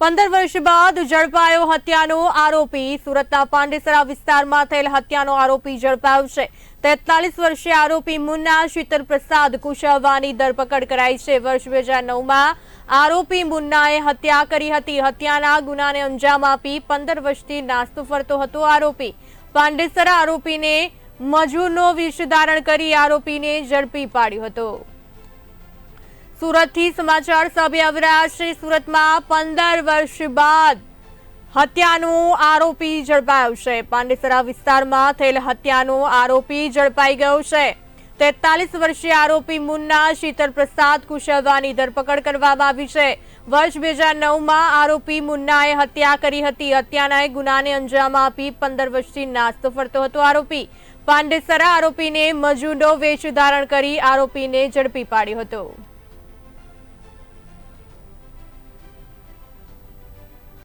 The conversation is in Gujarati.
પંદર વર્ષ બાદ ઝડપાયો હત્યાનો આરોપી. સુરતના પાંડેસરા વિસ્તારમાં થયેલ હત્યાનો આરોપી ઝડપાયો છે. તેતાલીસ વર્ષીય આરોપી મુન્ના શીતલ પ્રસાદ કુશવાવાની ધરપકડ કરાઈ છે. વર્ષ બે હજાર નવમાં આરોપી મુન્નાએ હત્યા કરી હતી. હત્યાના ગુનાને અંજામ આપી પંદર વર્ષથી નાસ્તો ફરતો હતો આરોપી. પાંડેસરા આરોપીને મજૂરનો વિષ ધારણ કરી આરોપીને ઝડપી પાડ્યો હતો. સુરતથી સમાચાર સામે આવી રહ્યા સુરતમાં પંદર વર્ષ બાદ હત્યાનો આરોપી ઝડપાયો છે. પાંડેસરા વિસ્તારમાં થયેલ હત્યાનો આરોપી ઝડપાઈ ગયો છે. તેતાલીસ વર્ષીય આરોપી મુન્ના શીતલ પ્રસાદ કુશવાવાની ધરપકડ કરવામાં આવી છે. વર્ષ બે હજાર નવમાં આરોપી મુન્નાએ હત્યા કરી હતી. હત્યાના ગુનાને અંજામ આપી પંદર વર્ષથી નાસ્તો ફરતો હતો આરોપી. પાંડેસરા આરોપીને મજૂરનો વેશ ધારણ કરી આરોપીને ઝડપી પાડ્યો હતો.